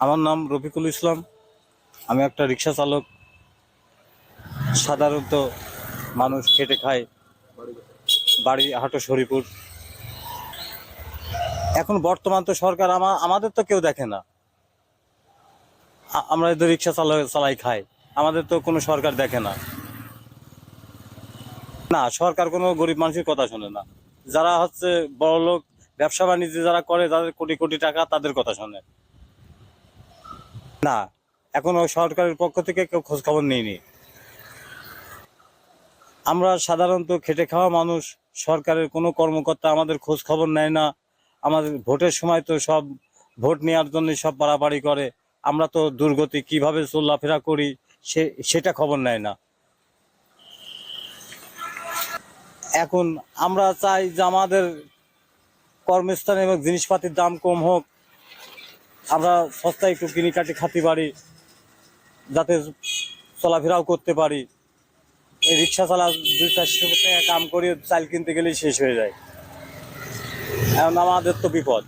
আমার নাম রফিকুল ইসলাম। আমি একটা রিক্সা চালক। সাধারণত মানুষ খেটে খায় বাড়ি হাটো শরীপুর এখন বর্তমান তো সরকার আমা, আমাদের তো কেউ দেখে না। আমরা তো রিক্সা চালাই চালাই খাই। আমাদের তো কোনো সরকার দেখে না। না, সরকার কোনো গরিব মানুষের কথা শোনে না। যারা হচ্ছে বড় লোক ব্যবসা বাণিজ্য যারা করে যাদের কোটি কোটি টাকা তাদের কথা শোনে। না, এখনও সরকারের পক্ষ থেকে কেউ খোঁজ খবর নেয়নি আমরা সাধারণত খেটে খাওয়া মানুষ, সরকারের কোনো কর্মকর্তা আমাদের খোঁজ খবর নেয় না। আমাদের ভোটের সময় তো সব ভোট নেওয়ার জন্য সব বাড়াবাড়ি করে। আমরা তো দুর্গতি কীভাবে চলাফেরা করি, সে, সেটা খবর নেয় না। এখন আমরা চাই যে আমাদের কর্মস্থান এবং জিনিসপাতির দাম কম হোক আমরা সস্তায় একটু কিনি কাটি খাতে পারি যাতে চলাফেরাও করতে পারি। এই রিক্সা চালা দুই চারশো কাম করে চাল কিনতে গেলেই শেষ হয়ে যায়। এখন আমাদের তো বিপদ।